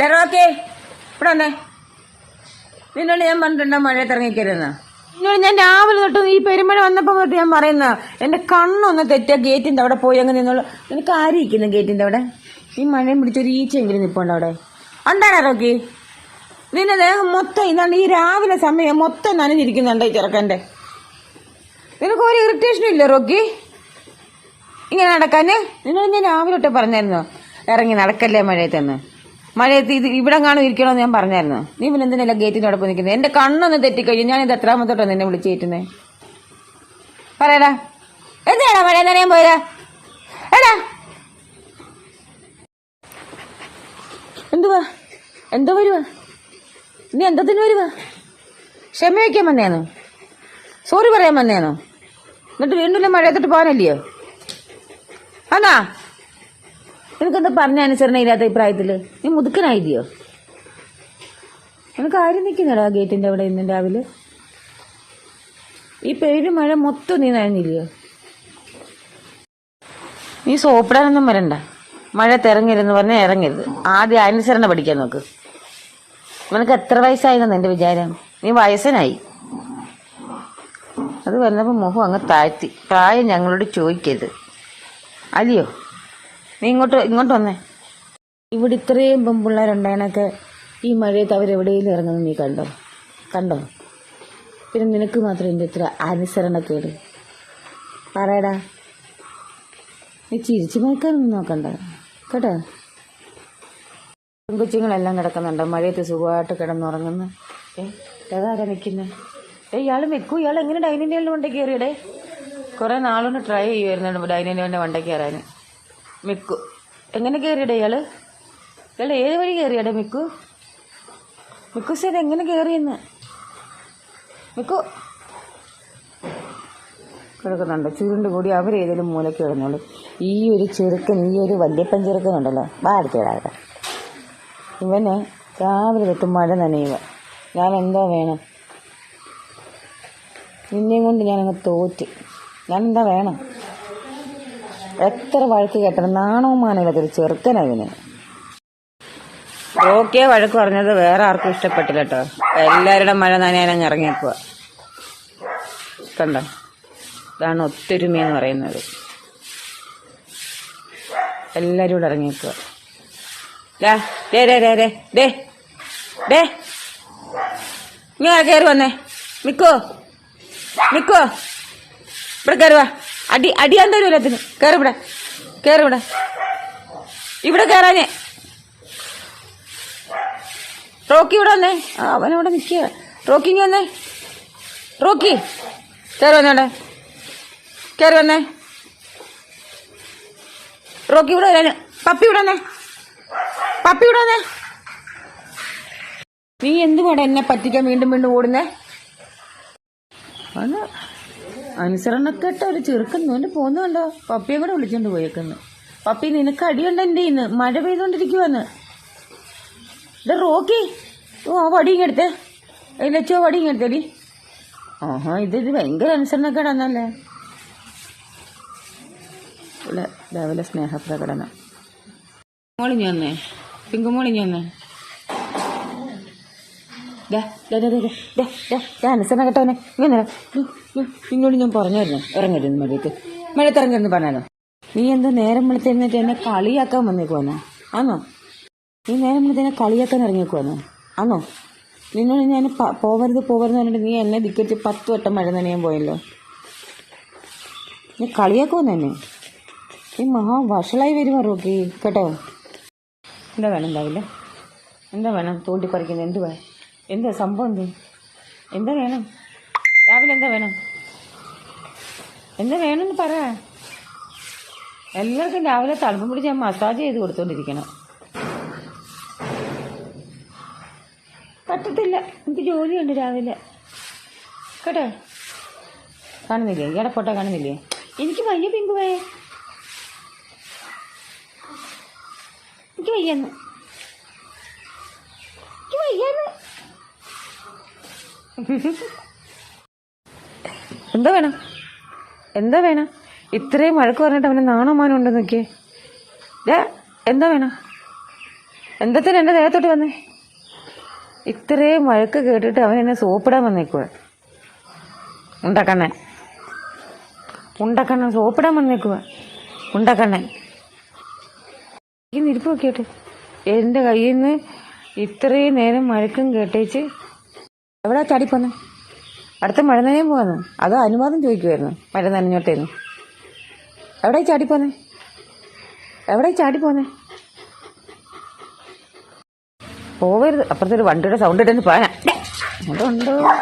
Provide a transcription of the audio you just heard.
ഡെറോക്കെ ഇവിടെ വന്നേ. നിന്നോട് ഞാൻ പറഞ്ഞിട്ടുണ്ടോ മഴയത്ത് ഇറങ്ങിക്കരുതെന്ന് നിന്നോട് ഞാൻ രാവിലെ തൊട്ട് ഈ പെരുമഴ വന്നപ്പോൾ ഞാൻ പറയുന്ന എന്റെ കണ്ണൊന്ന് തെറ്റാ ഗേറ്റിന്റെ അവിടെ പോയി. അങ്ങ് നിന്നോളൂ നിനക്ക് ആരിയിരിക്കുന്നു ഗേറ്റിന്റെ അവിടെ? ഈ മഴയും പിടിച്ചൊരു ഈച്ചയെങ്കിലും നിപ്പുണ്ട് അവിടെ. ഉണ്ടാടാ റോക്കി നിന്നെ മൊത്തം ഇതാണ് ഈ രാവിലെ സമയം മൊത്തം നനഞ്ഞിരിക്കുന്നുണ്ട് ഈ ചെറുക്കന്റെ. നിനക്ക് ഒരു ഇറിറ്റേഷനും ഇല്ല റോക്കി? ഇങ്ങനെ നടക്കാന്? നിന്നോട് ഞാൻ രാവിലെ തൊട്ടേ പറഞ്ഞായിരുന്നു ഇറങ്ങി നടക്കല്ലേ മഴയത്തെന്ന് മഴയത്ത് ഇത് ഇവിടെ കാണും ഇരിക്കണമെന്ന് ഞാൻ പറഞ്ഞായിരുന്നു. നീ പിന്നെ എന്തിനല്ല ഗേറ്റിന്റെ അവിടെ പോയി നിൽക്കുന്നത് എന്റെ കണ്ണൊന്ന് തെറ്റിക്കഴിഞ്ഞു. ഞാൻ ഇത് എത്രാമത്തോട്ടോ നിന്നെ വിളിച്ചു കയറ്റുന്നേ? പറയടാ. എന്തിനാടാ മഴ നനയാൻ പോയതാ? എടാ. എന്തുവാ? എന്തോ വരുവാ? നീ എന്തത്തിന് വരുവാ? ക്ഷമ വയ്ക്കാൻ സോറി പറയാൻ വന്നേനോ എന്നിട്ട് വീണ്ടും മഴയത്തിട്ട് പോകാനല്ലയോ? അതാ നിനക്കെന്താ പറഞ്ഞ അനുസരണ ഇല്ലാത്ത അഭിപ്രായത്തിൽ? നീ മുതുക്കനായില്ലയോ നിനക്ക് ആരും നിൽക്കുന്നില്ല ആ ഗേറ്റിന്റെ അവിടെ ഇന്ന് രാവിലെ? ഈ പേര് മഴ മൊത്തം നീ നനഞ്ഞില്ലയോ നീ സോപ്പിടാനൊന്നും വരണ്ട. മഴ തിറങ്ങരുതെന്ന് പറഞ്ഞാൽ ഇറങ്ങരുത്. ആദ്യം അനുസരണ പഠിക്കാൻ നോക്ക്. നിനക്ക് എത്ര വയസ്സായിരുന്നു എന്റെ വിചാരം? നീ വയസ്സനായി. അത് വരുന്നപ്പോൾ മുഖം അങ്ങ് താഴ്ത്തി. പ്രായം ഞങ്ങളോട് ചോദിക്കരുത്. അല്ലയോ നീ ഇങ്ങോട്ട് ഇങ്ങോട്ട് വന്നേ. ഇവിടെ ഇത്രയും പെൺപിള്ളേരുണ്ടായണൊക്കെ ഈ മഴയത്ത് അവരെവിടെയും ഇറങ്ങുന്നത് നീ കണ്ടോ? കണ്ടോ? പിന്നെ നിനക്ക് മാത്രം എന്റെ ഇത്ര അനുസരണക്കേട്. പറയടാ. നീ ചിരിച്ചു മയക്കാനൊന്നും നോക്കണ്ട. കേട്ടോ? പെൺകൊച്ചുങ്ങളെല്ലാം കിടക്കുന്നുണ്ട്. മഴയത്ത് സുഖമായിട്ട് കിടന്നുറങ്ങുന്നു. ഏ നിൽക്കുന്നത് ഏ ഇയാൾ വെക്കൂ ഇയാൾ എങ്ങനെ ഡൈനിങ് ടേബിളിന്റെ വണ്ടി കയറിയടേ? കുറേ നാളുകൊണ്ട് ട്രൈ ചെയ്യുമായിരുന്നു ഡൈനിങ് ടേബിളിന്റെ വണ്ടി കയറാൻ. മിക്കു. എങ്ങനെ കയറിയട ഇയാൾ? ഇയാൾ ഏത് വഴി കയറിയട മിക്കു? മിക്കു സേത് എങ്ങനെ കയറിയെന്ന് മിക്കു. കിടക്കുന്നുണ്ട്. ചുരുണ്ട് കൂടി അവരേതെങ്കിലും മൂലയ്ക്ക് കിടന്നോളൂ. ഈ ഒരു ചെറുക്കൻ ഈ ഒരു വല്യപ്പൻ ചെറുക്കൻ ഉണ്ടല്ലോ. ബാധിച്ചേടാ ഇവന് രാവിലെ തൊട്ട് മഴ നനയുക. ഞാൻ എന്തോ വേണം? നിന്നെയും കൊണ്ട് ഞാനങ്ങ് തോറ്റ്. ഞാൻ എന്താ വേണം? എത്ര വഴക്ക് കേട്ടത്? നാണവും മാനയില്ലാത്തൊരു ചെറുക്കനാ ഇവന്? ഓക്കെ വഴക്ക് പറഞ്ഞത് വേറെ ആർക്കും ഇഷ്ടപ്പെട്ടില്ല കേട്ടോ എല്ലാവരുടെ മഴ നനയാനങ്ങ് ഇറങ്ങിയേക്കുക കണ്ടോ? ഇതാണ് ഒത്തൊരുമ എന്ന് പറയുന്നത്. എല്ലാരും കൂടെ ഡേ ഇങ്ങനെ കയറി വന്നേ. മിക്കോ? മിക്കോ? ഇവിടെ കയറി വാ. അടി അടിയാൻ തരുമല്ലോ അതിന് കയറിവിടെ കയറിവിടെ കയറി ഇവിടെ. ഇവിടെ റോക്കി ഇവിടെ വന്നേ. അവനവിടെ നിൽക്കുക. റോക്കി ഇങ്ങ് വന്നേ. റോക്കി കയറി വന്നോടെ കയറി വന്നേ. റോക്കി ഇവിടെ വരാന് പപ്പി ഇവിടെ വന്നേ. പപ്പി ഇവിടെ വന്നേ. നീ എന്തുകൂടെ എന്നെ പറ്റിക്കാൻ വീണ്ടും വീണ്ടും ഓടുന്നേ? അനുസരണക്കെട്ട ഒരു ചെറുക്കൻ നോണ്ട് പോകുന്നുണ്ടോ പപ്പിയെ കൂടെ വിളിച്ചോണ്ട് പോയേക്കുന്നു. പപ്പി നിനക്ക് അടിയുണ്ട് എന്റെ ഇന്ന് മഴ പെയ്തോണ്ടിരിക്കുവാന്ന്. ഇത് റോക്കി ഓ ആ വടി ഇങ്ങെടുത്തേ ലച്ചോ വടി ഇങ്ങെടുത്തേടി ആഹാ ഇത് ഇത് ഭയങ്കര അനുസരണക്കേടാന്നല്ലേ. രാവിലെ സ്നേഹപ്രകടനം. മോളിഞ്ഞു വന്നേ പിങ്കുമോളിഞ്ഞു വന്നേ. അനുസരണ കേട്ടവനെ ഇങ്ങനെ നിന്നോട് ഞാൻ പറഞ്ഞായിരുന്നു ഇറങ്ങരുന്ന് മഴയത്ത് മഴയത്ത് ഇറങ്ങരുന്ന് പറഞ്ഞാലോ നീ എന്താ നേരം വിളിച്ചിരുന്നിട്ട് എന്നെ കളിയാക്കാൻ വന്നേക്കുവാനോ ആന്നോ? നീ നേരം വിളിച്ച് എന്നെ കളിയാക്കാൻ ഇറങ്ങിക്കുവാനോ ആന്നോ? നിന്നോട് ഞാൻ പോവരുത് പോവരുത് പറഞ്ഞിട്ട് നീ എന്നെ ദിക്കറ്റ് പത്ത് വട്ടം മഴ നനയാൻ പോയല്ലോ. നീ കളിയാക്കുമെന്ന് തന്നെ നീ മഹാ വഷളായി വരുമോ റോക്കി കേട്ടോ? എന്താ വേണം എന്താവില്ല എന്താ വേണം? തോണ്ടി പറിക്കുന്നത് എന്തുവാ എന്താ സംഭവം എന്ത്? എന്താ വേണം? രാവിലെ എന്താ വേണം? എന്താ വേണമെന്ന് പറ. എല്ലാവർക്കും രാവിലെ തണുപ്പം പിടിച്ച് ഞാൻ മസാജ് ചെയ്ത് കൊടുത്തോണ്ടിരിക്കണം. പറ്റത്തില്ല. എനിക്ക് ജോലിയുണ്ട് രാവിലെ. കേട്ടോ? കാണുന്നില്ലേ? ഇയാളെ ഫോട്ടോ കാണുന്നില്ലേ? എനിക്ക് വയ്യ പിങ്കുവേ. എനിക്ക് വയ്യെന്ന്. എനിക്ക് വയ്യെന്ന്. എന്താ വേണം? എന്താ വേണം? ഇത്രയും വഴക്ക് പറഞ്ഞിട്ട് അവന് നാണമാനം ഉണ്ടോ നോക്കിയേ. ദേ, എന്താ വേണം? എന്തത്തിന് എന്റെ ദേഹത്തോട്ട് വന്നേ? ഇത്രയും വഴക്ക് കേട്ടിട്ട് അവൻ എന്നെ സോപ്പിടാൻ വന്നേക്കുക ഉണ്ടക്കണ്ണൻ ഉണ്ടക്കണ്ണൻ സോപ്പിടാൻ വന്നേക്കുക ഉണ്ടക്കണ്ണൻ ഇരിപ്പ് നോക്കിയിട്ട് എന്റെ കയ്യിൽ നിന്ന് ഇത്രയും നേരം മഴക്കും കേട്ടേച്ച് എവിടെ ചാടിപ്പോന്നെ? അടുത്ത മഴ നനയാൻ പോവാന്ന്. അതോ അനുവാദം ചോദിക്കുമായിരുന്നു മഴ നനഞ്ഞോട്ടേന്ന് എവിടെ ചാടിപ്പോന്നെ? എവിടെ ചാടിപ്പോന്നെ? പോവരുത്. അപ്പുറത്തൊരു വണ്ടിയുടെ സൗണ്ട് ഇട്ടെന്ന് പോയാ അതുണ്ടോ